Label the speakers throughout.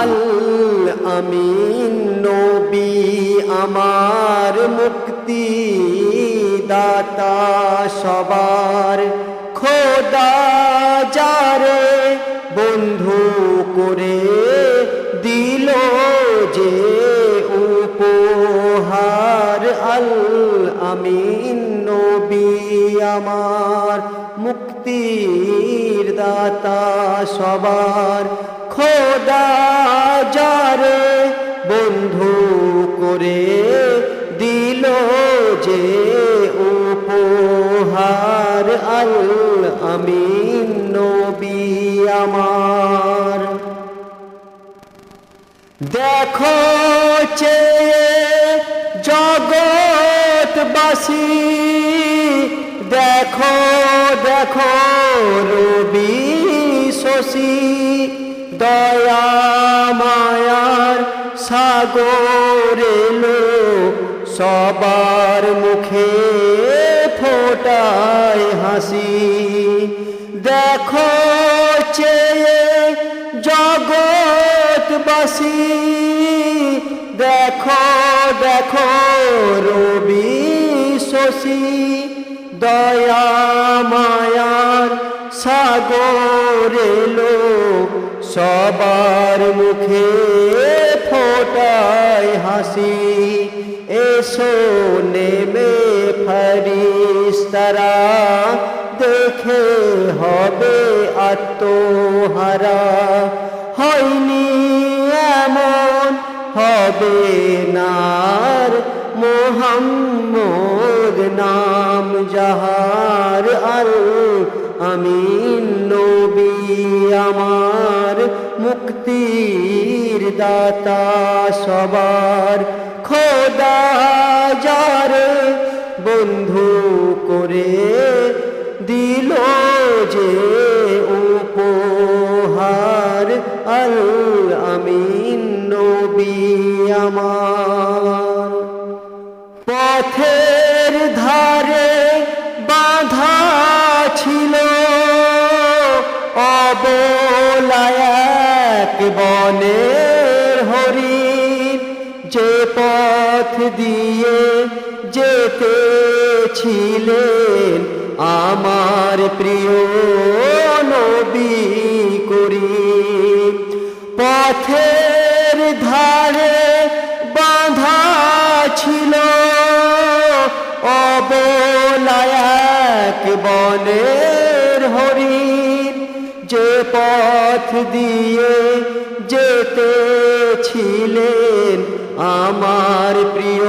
Speaker 1: আল আমিন নবী আমার মুক্তি দাতা সবার খোদা যারে বন্ধু করে দিল যে উপহার। আল আমিন নবী আমার মুক্তির দাতা, সবার খোদা যারে বন্ধু করে দিল যে উপহার, আল আমিন নবী আমার। দেখো চেয়ে জগৎবাসী, দেখো দেখো রবি শশী। দয়া মায়ার সাগর এলো সবার মুখে ফোটায় হাসি। দেখো চেয়ে জগৎবাসী। দেখো দেখো রবি শশী। দয়া মায়ার সাগর এলো সবার মুখে ফোটায় হাসি। এসো নেমে ফরিস্তারা দেখে হবে আত্মহারা। হয়নি এমন, হবে নার মোহাম্মদ নাম যাহার আল আমিন, নবী আমার, মুক্তির দাতা সবার। খোদা যারে বন্ধু করে দিল যে উপহার, আল আমিন, নবী আমার। পথের ধারে অবলায়ক বনের হরিণ, যে পথ দিয়ে যেতে ছিলেন আমার প্রিয় নবী করি পথের ধারে বাঁধা ছিল অবলায়ক বনের পথ দিয়ে যেতে ছিলেন আমার প্রিয়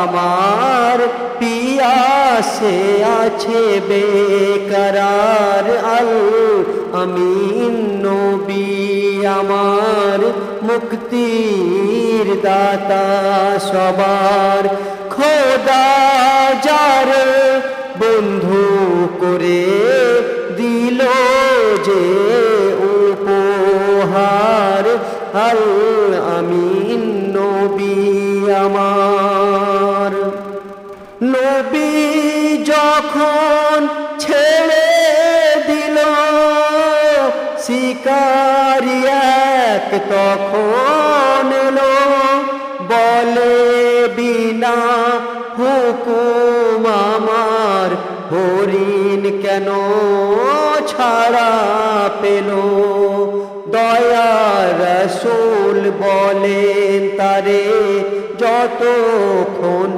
Speaker 1: আমার পিয়াসে আছে বেকরার আল আমিন নবী আমার মুক্তির দাতা সবার খোদা যারে বন্ধু করে দিল যে উপহার আল নবী যখন ছেড়ে দিল, শিকারি এক তখন এলো, বলে বিনা হুকুম আমার হরিণ কেন ছাড়া পেল? দয়া রসুল বলেন, তারে যতক্ষণ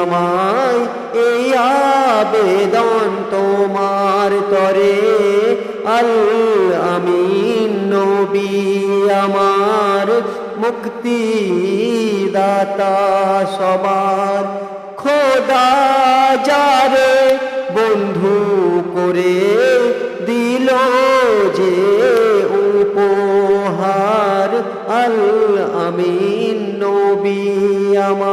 Speaker 1: আমায় এই আবেদন তোমার তরে। আল আমিন, নবী আমার মুক্তি দাতা সবার। খোদা যারে বন্ধু করে দিল যে উপহার। আল আমিন, নবী আমার।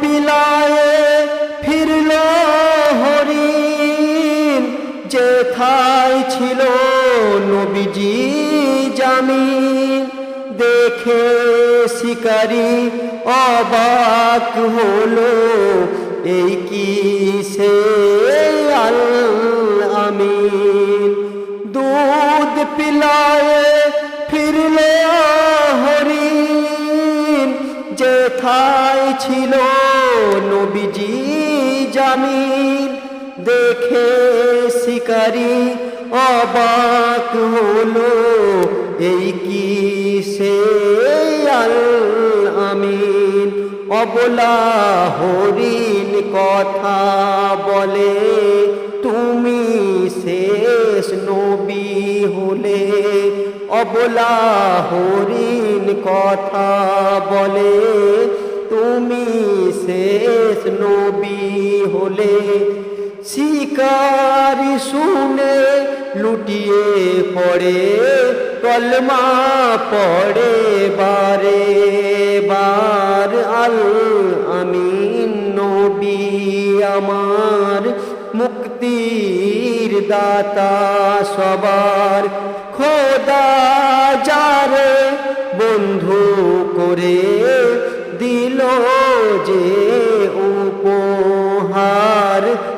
Speaker 1: পিলায়ে ফিরল হরিণ, যেথায় ছিল নবীজি জামিন। দেখে শিকারি অবাক হলো, এই কি সে আল দুধ পিলায়ে ফিরল হরিণ, যেথায় ছিল নবীজি জামিন, দেখে শিকারি অবাক হলো, এই কি সে আমিন? অবলা হরিণ কথা বলে, তুমি শেষ নবী হলে। অবলা হরিণ কথা বলে তুমি শেষ নবী হলে। শিকারি শুনে লুটিয়ে পড়ে, কলমা পড়ে বারে বার। আল আমিন নবী আমার মুক্তির দাতা সবার। খোদা যারে বন্ধু করে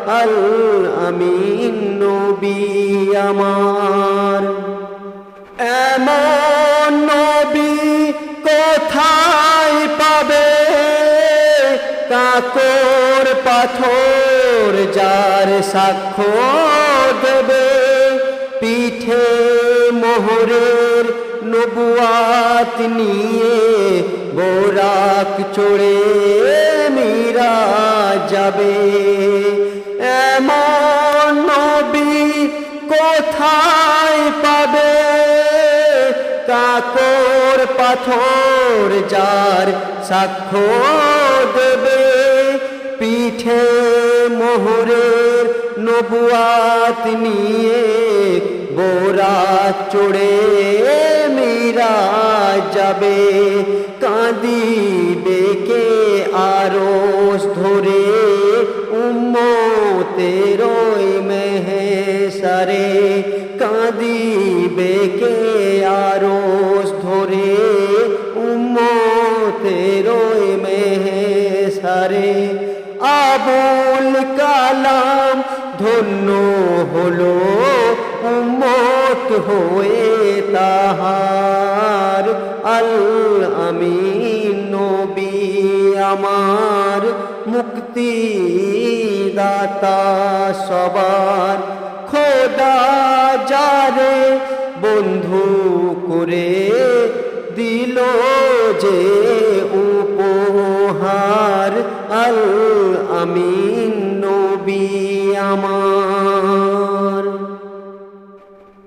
Speaker 1: আল আমিন নবী আমার। এমন নবী কোথায় পাবে? কাকর পাথর যার সাক্ষ্য দেবে। পিঠে মোহরের নবুয়াত নিয়ে বোরাক চড়ে মীরা যাবে। কোথায় পাবে? কাকর পাথর যার সাক্ষ্য দেবে। পিঠে মোহরের নবুয়াত নিয়ে বোরা চড়ে মীরা যাবে। কাঁদিবে কে আরস ধরে উম্মতেরই মেহেসারে কাঁদিবে কে আরস ধরে উম্মতেরই মেহেসারে। আবুল কালাম ধন্য হলো উম্মত হয়ে তাহার। আল আমিন নবী আমার মুক্তি দাতা সবার। খোদা যারে বন্ধু করে দিল যে উপহার আল আমিন।